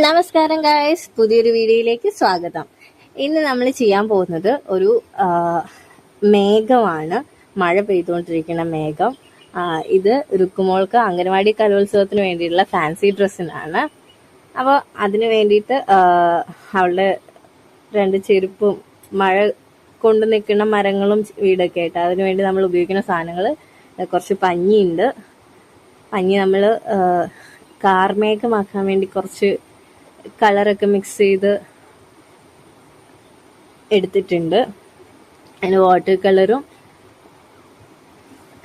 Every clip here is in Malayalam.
നമസ്കാരം ഗായ്സ് പുതിയൊരു വീഡിയോയിലേക്ക് സ്വാഗതം. ഇന്ന് നമ്മൾ ചെയ്യാൻ പോകുന്നത് ഒരു മേഘമാണ്. മഴ പെയ്തുകൊണ്ടിരിക്കുന്ന മേഘം. ഇത് രുക്കുമോൾക്ക് അംഗനവാടി കലോത്സവത്തിന് വേണ്ടിയിട്ടുള്ള ഫാൻസി ഡ്രസ്സിനാണ് അപ്പോൾ അതിന് വേണ്ടിയിട്ട് അവളുടെ രണ്ട് ചെരുപ്പും മഴ കൊണ്ട് നിൽക്കുന്ന മരങ്ങളും വീടൊക്കെ ആയിട്ട് അതിനുവേണ്ടി നമ്മൾ ഉപയോഗിക്കുന്ന സാധനങ്ങൾ കുറച്ച് പഞ്ഞിയുണ്ട്. പഞ്ഞി നമ്മൾ കാർമേഘമാക്കാൻ വേണ്ടി കുറച്ച് കളറൊക്കെ മിക്സ് ചെയ്ത് എടുത്തിട്ടുണ്ട്. അതിന് വാട്ടർ കളറും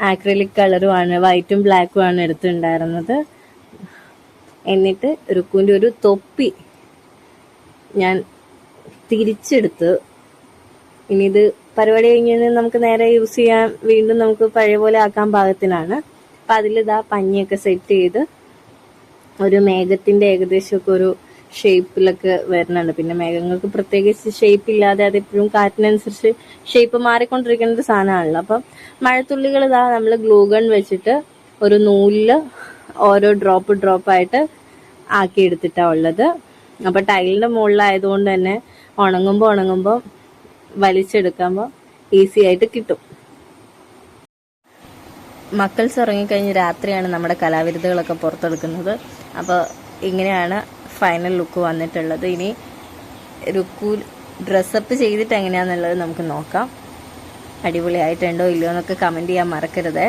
ആക്രലിക് കളറുമാണ് വൈറ്റും ബ്ലാക്കും ആണ്. എടുത്തിട്ടുണ്ടായിരുന്നത്. എന്നിട്ട് രുക്കുവിന്റെ ഒരു തൊപ്പി ഞാൻ തിരിച്ചെടുത്ത്. ഇനി ഇത് പരിപാടി കഴിഞ്ഞ് നമുക്ക് നേരെ യൂസ് ചെയ്യാൻ വീണ്ടും നമുക്ക് പഴയ പോലെ ആക്കാൻ പാകത്തിനാണ്. അപ്പം അതിലിതാ പഞ്ഞിയൊക്കെ സെറ്റ് ചെയ്ത് ഒരു മേഘത്തിന്റെ ഏകദേശമൊക്കെ ഒരു ഷേപ്പിലൊക്കെ വരുന്നുണ്ട്. പിന്നെ മേഘങ്ങൾക്ക് പ്രത്യേകിച്ച് ഷേപ്പ് ഇല്ലാതെ അത് എപ്പോഴും കാറ്റിനനുസരിച്ച് ഷേപ്പ് മാറിക്കൊണ്ടിരിക്കുന്ന ഒരു സാധനമാണല്ലോ. അപ്പം മഴത്തുള്ളികൾ ഇതാ നമ്മൾ ഗ്ലൂഗൺ വെച്ചിട്ട് ഒരു നൂലിൽ ഓരോ ഡ്രോപ്പ് ഡ്രോപ്പ് ആയിട്ട് ആക്കി എടുത്തിട്ടാണ് ഉള്ളത്. അപ്പൊ ടൈലിന്റെ മുകളിലായതുകൊണ്ട് തന്നെ ഉണങ്ങുമ്പോൾ ഉണങ്ങുമ്പോൾ വലിച്ചെടുക്കുമ്പോൾ ഈസി ആയിട്ട് കിട്ടും. മക്കൾസ് ഇറങ്ങിക്കഴിഞ്ഞ് രാത്രിയാണ് നമ്മുടെ കലാവിരുദ്ധകളൊക്കെ പുറത്തെടുക്കുന്നത്. അപ്പോൾ ഇങ്ങനെയാണ് ഫൈനൽ ലുക്ക് വന്നിട്ടുള്ളത്. ഇനി രുക്കു ഡ്രസ്സപ്പ് ചെയ്തിട്ട് എങ്ങനെയാണെന്നുള്ളത് നമുക്ക് നോക്കാം. അടിപൊളിയായിട്ടുണ്ടോ ഇല്ലയോ എന്നൊക്കെ കമന്റ് ചെയ്യാൻ മറക്കരുത്.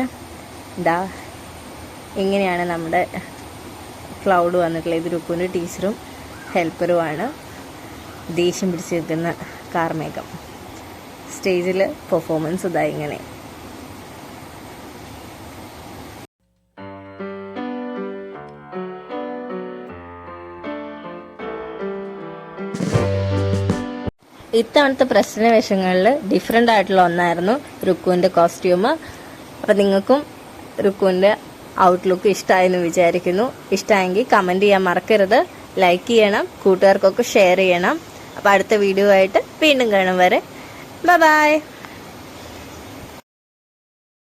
ഇതാ ഇങ്ങനെയാണ് നമ്മുടെ ക്ലൗഡ് വന്നിട്ടുള്ളത്. ഇത് രുക്കുവിന്റെ ടീച്ചറും ഹെൽപ്പറുമാണ് ദേഷ്യം പിടിച്ച് നിൽക്കുന്ന കാർമേഘം. സ്റ്റേജിൽ പെർഫോമൻസ് ഇതാ ഇങ്ങനെ. ഇത്തവണത്തെ പ്രശ്ന വേഷങ്ങളിൽ ഡിഫറെന്റ് ആയിട്ടുള്ള ഒന്നായിരുന്നു രുക്കുവിന്റെ കോസ്റ്റ്യൂം അപ്പം നിങ്ങൾക്കും രുക്കുവിന്റെ ഔട്ട്ലുക്ക് ഇഷ്ടമായെന്ന് വിചാരിക്കുന്നു. ഇഷ്ടമായെങ്കിൽ കമന്റ് ചെയ്യാൻ മറക്കരുത്. ലൈക്ക് ചെയ്യണം കൂട്ടുകാർക്കൊക്കെ ഷെയർ ചെയ്യണം. അപ്പോൾ അടുത്ത വീഡിയോ ആയിട്ട് വീണ്ടും കാണും വരെ. ബൈ